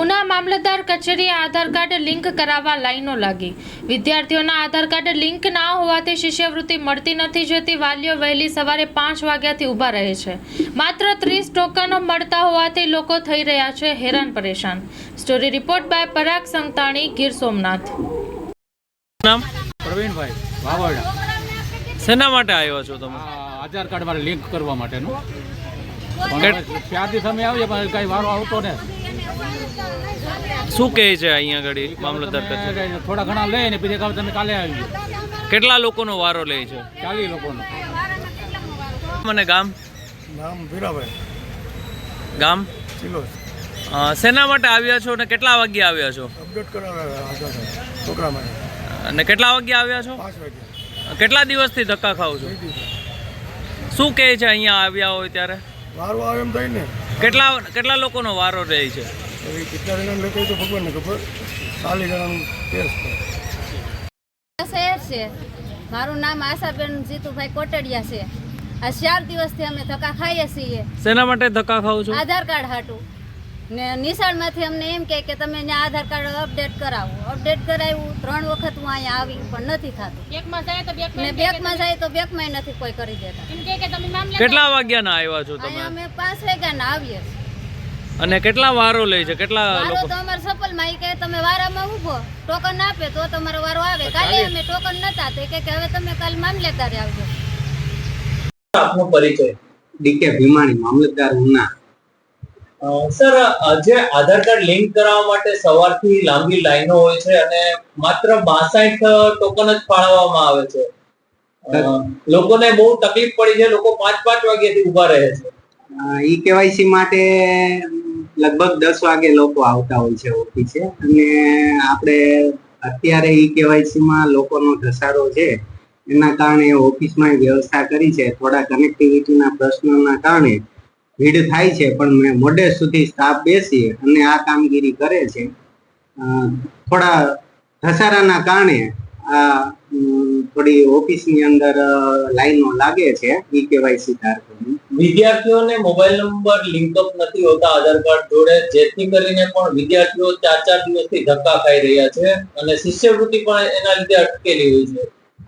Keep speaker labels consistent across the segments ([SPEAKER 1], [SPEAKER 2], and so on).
[SPEAKER 1] ઉના મામલતદાર કચેરીએ આધાર card link કરાવવા લાઈનો લાગી. વિદ્યાર્થીઓના આધાર કાર્ડ લિંક ના હોવાથી શિષ્યવૃત્તિ મળતી નથી જેથી વાલીઓ વહેલી સવારે પાંચ વાગ્યાથી ઊભા રહે છે. માત્ર ત્રીસ ટોકનો મળતા હોવાથી લોકો થઈ રહ્યા છે હેરાન પરેશાન. Story report by Parag Santani Gir Somnath.
[SPEAKER 2] નામ?
[SPEAKER 3] પ્રવીણભાઈ વાવડા.
[SPEAKER 2] શેના માટે આવ્યા છો તમે?
[SPEAKER 3] આધાર કાર્ડ મારે લિંક કરવા માટેનું. પણ તમે આવ્યા પણ કઈ વારો આવતો ને.
[SPEAKER 2] શું કહે છે અહીંયા ઘડી મામલતદાર કચેરી?
[SPEAKER 3] થોડા ઘણા લે ને પછી તમે કાલે આવી.
[SPEAKER 2] કેટલા લોકોનો વારો લે છે?
[SPEAKER 3] ચાલીસ લોકોનો.
[SPEAKER 2] મને ગામ?
[SPEAKER 4] ગામ વીરાભાઈ.
[SPEAKER 2] ગામ?
[SPEAKER 4] સિલોસ
[SPEAKER 2] અ, શેના માટે આવ્યા છો અને કેટલા વાગ્યે આવ્યા છો?
[SPEAKER 4] અપડેટ કરાવ્યા છોકરા માટે
[SPEAKER 2] અને કેટલા વાગ્યે આવ્યા છો?
[SPEAKER 4] પાંચ વાગે
[SPEAKER 2] કેટલા દિવસથી ધક્કા ખાવ છો? શું કહે છે અહીંયા આવ્યા હોય ત્યારે?
[SPEAKER 4] વારો આવે એમ થાય ને.
[SPEAKER 2] કેટલા કેટલા લોકોનો વારો રહે છે?
[SPEAKER 4] કેટલા જણાને લેતો તો ભગવાનને ખબર. ચાલીસ જણાનું કેસ
[SPEAKER 5] શહેર છે. મારું નામ આશાબેન જીતુભાઈ કોટડિયા છે. આ ચાર દિવસથી અમે ધક્કા ખાઈએ છીએ.
[SPEAKER 2] શેના માટે ધક્કા ખાવ છો?
[SPEAKER 5] આધાર કાર્ડ હાટું. ને નિશાળમાંથી અમને એમ કહે કે તમે આધાર કાર્ડ અપડેટ કરાવો. અપડેટ કરાવ્યું ત્રણ વખત હું અહીંયા આવી પણ નથી થતું. ને બેંકમાં જાય તો બેંકમાં નથી કોઈ કરી દેતા.
[SPEAKER 2] કેટલા વાગ્યાના આવ્યા છો તમે?
[SPEAKER 5] અમે પાંચ વાગ્યાના આવીએ
[SPEAKER 2] અને કેટલા વારો લે છે? કેટલા લોકો
[SPEAKER 5] તો અમારે સફળમાં ઈ કહે તમે વારામાં ઊભો ટોકન આપે તો તમારો વારો આવે. કાલે અમે ટોકન નતા તે કહે કે હવે તમે કાલ મામલેદારે આવજો.
[SPEAKER 6] આપનો પરિચય
[SPEAKER 7] ડીકે ભીમાણી મામલતદાર ઉના
[SPEAKER 6] સર આજે આધાર કાર્ડ લિંક કરાવવા માટે સવારથી લાંબી લાઈનો હોય છે અને માત્ર બાસઠ ટોકન જ ફાળવવામાં આવે છે. લોકોને બહુ તકલીફ પડી છે લોકો પાંચ પાંચ વાગ્યાથી ઊભા રહે છે.
[SPEAKER 7] ઈ કેવાયસી માટે લગભગ દસ વાગે લોકો આવતા હોય છે ઓફિસે અને આપણે અત્યારે ઈ કેવાયસીમાં લોકોનો ઘસારો છે. એના કારણે ઓફિસમાં વ્યવસ્થા કરી છે થોડા કનેક્ટિવિટીના પ્રશ્નોના કારણે. ભીડ થાય છે પણ મેં મોડે સુધી સ્ટાફ બેસી અને આ કામગીરી કરે છે. થોડા ઘસારાના કારણે આ થોડી ઓફિસની અંદર લાઈનો લાગે છે ઈ કેવાયસી ધારકોની
[SPEAKER 6] વિદ્યાર્થીઓને મોબાઈલ નંબર લિંકઅપ નથી હોતા આધાર કાર્ડ જોડે જેથી કરીને પણ વિદ્યાર્થીઓ ચાર ચાર દિવસથી ધક્કા ખાઈ રહ્યા છે અને શિષ્યવૃત્તિ પણ એના લીધે અટકેલી હોય છે.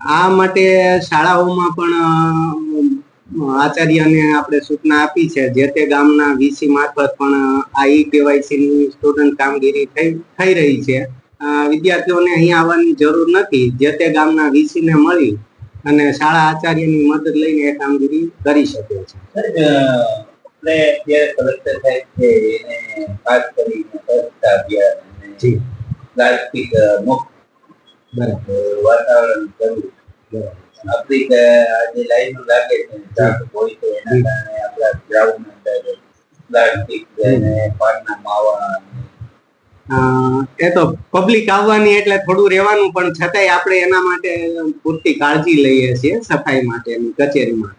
[SPEAKER 7] આ માટે શાળાઓમાં પણ આચાર્યને આપણે સૂચના આપી છે જે તે ગામના વીસી મારફત પણ આ ઈ કેવાયસી ની સ્ટુડન્ટ કામગીરી થઈ થઈ રહી છે. વિદ્યાર્થીઓને અહીંયા આવવાની જરૂર નથી. જે તે ગામના વીસી ને મળી અને શાળા આચાર્યની મદદ લઈને એ કામગીરી કરી શકે છે.
[SPEAKER 6] આપણે અત્યારે કલેક્ટર સાહેબ છે એને ખાસ કરીને સ્વચ્છતા અભિયાન
[SPEAKER 7] જી.
[SPEAKER 6] પ્લાસ્ટિક મુક્ત
[SPEAKER 7] બરાબર.
[SPEAKER 6] વાતાવરણ કરવું આપણી કે આ જે લાઈનો લાગે છે ટ્રાફિક હોય તો એના કારણે આપણા ગ્રાઉન્ડ અંદર પ્લાસ્ટિક અને પાનના માવા
[SPEAKER 7] એ તો પબ્લિક આવવાની એટલે થોડું રહેવાનું પણ છતાંય આપણે એના માટે પૂરતી કાળજી લઈએ છીએ સફાઈ માટેની કચેરીમાં.